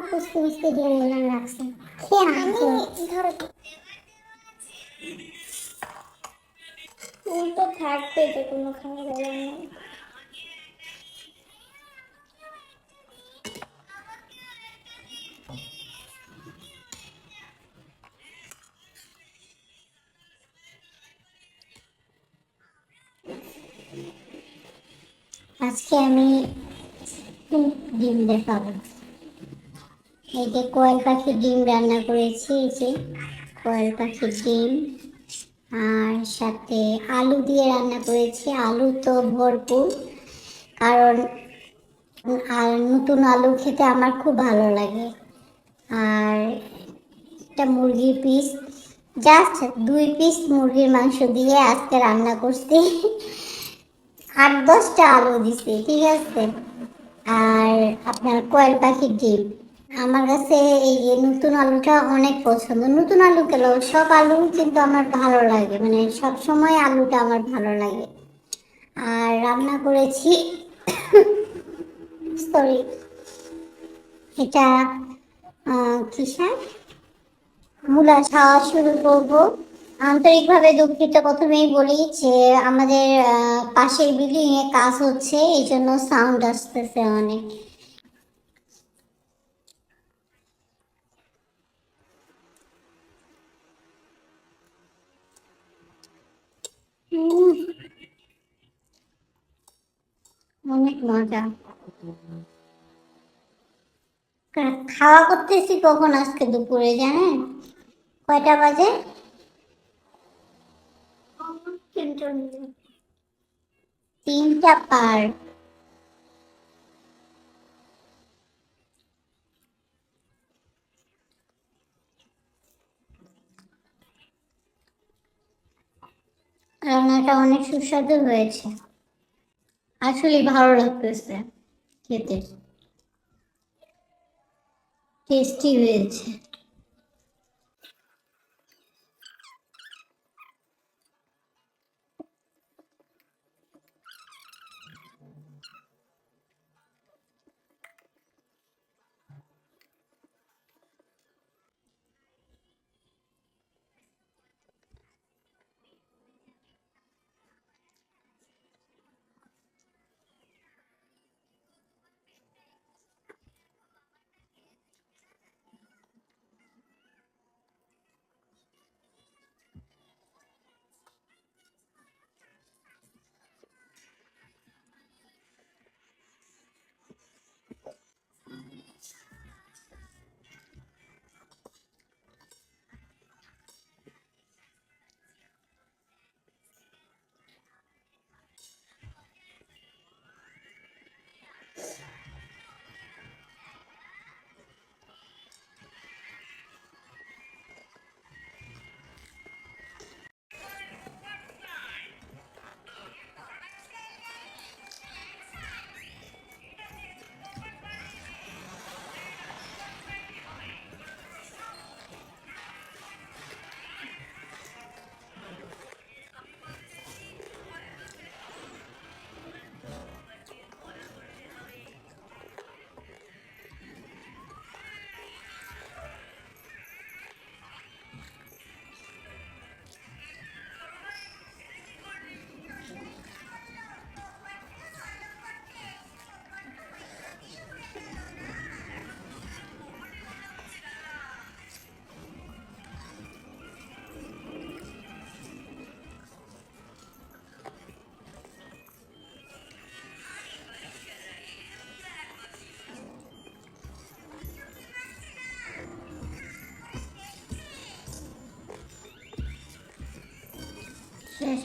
পুষতে পুষতে ডিমগুলো রাখছে। খেয়ে না ধরো উল্টো থাকবে যে কোনো খাওয়া দাওয়া নেই আজকে আমি ডিম দেখাবো এই যে কোয়েল পাখির ডিম রান্না করেছি, এই যে কোয়েল পাখির ডিম। আর সাথে আলু দিয়ে রান্না করেছি, আলু তো ভরপুর। কারণ আর নতুন আলু খেতে আমার খুব ভালো লাগে। আর একটা মুরগির পিস, জাস্ট দুই পিস মুরগির মাংস দিয়ে আজকে রান্না করছি। আট দশটা আলু দিছি, ঠিক আছে? আর আপনার কয়েল পাখির ডিম। আমার কাছে এই নতুন আলুটা অনেক পছন্দ। নতুন আলু কেন? সব আলু কিন্তু আমার ভালো লাগে। মানে সব সময় আলুটা আমার ভালো লাগে। আর রান্না করেছি সরি এটা কি মূলা খাওয়া শুরু করব। আন্তরিকভাবে দুঃখিত। প্রথমেই বলি যে আমাদের পাশের বিল্ডিং এ কাজ হচ্ছে এই জন্য সাউন্ড আসতেছে অনেক উম, অনেক মজা। খাওয়া করতেছি কখন আজকে দুপুরে জানেন? কয়টা বাজে? তিনটা পার। রান্নাটা অনেক সুস্বাদু হয়েছে। আসলে ভালো লাগতেছে খেতে। টেস্টি হয়েছে। Yes.